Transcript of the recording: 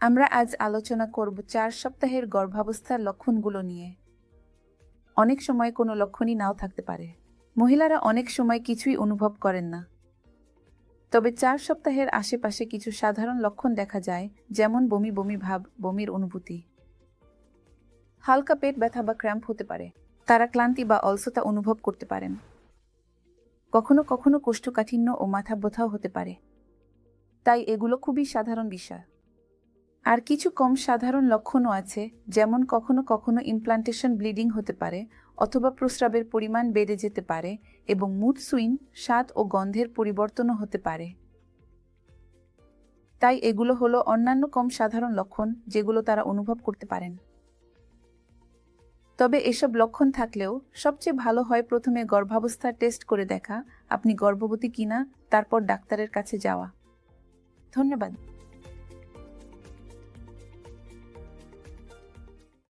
আমরা আজ আলোচনা করব চার সপ্তাহের গর্ভাবস্থার লক্ষণগুলো নিয়ে। অনেক সময় কোনো লক্ষণই নাও থাকতে পারে। মহিলারা অনেক সময় কিছুই অনুভব করেন না। তবে চার সপ্তাহের আশেপাশে কিছু সাধারণ লক্ষণ দেখা যায়, যেমন বমি বমি ভাব, বমির অনুভূতি। হালকা পেট ব্যথা বা ক্র্যাম্প হতে পারে। তারা ক্লান্তি বা অলসতা অনুভব করতে পারেন। কখনো কখনো কোষ্ঠকাঠিন্য ও মাথা ব্যথাও হতে পারে। তাই এগুলো খুবই সাধারণ বিষয়। আর কিছু কম সাধারণ লক্ষণও আছে, যেমন কখনো কখনো ইমপ্লান্টেশন ব্লিডিং হতে পারে অথবা প্রস্রাবের পরিমাণ বেড়ে যেতে পারে এবং মুড সুইং স্বাদ ও গন্ধের পরিবর্তনও হতে পারে। তাই এগুলো হলো অন্যান্য কম সাধারণ লক্ষণ যেগুলো তারা অনুভব করতে পারেন। তবে এসব লক্ষণ থাকলেও সবচেয়ে ভালো হয় প্রথমে গর্ভাবস্থার টেস্ট করে দেখা, আপনি গর্ভবতী কিনা, তারপর ডাক্তারের কাছে যাওয়া। ধন্যবাদ।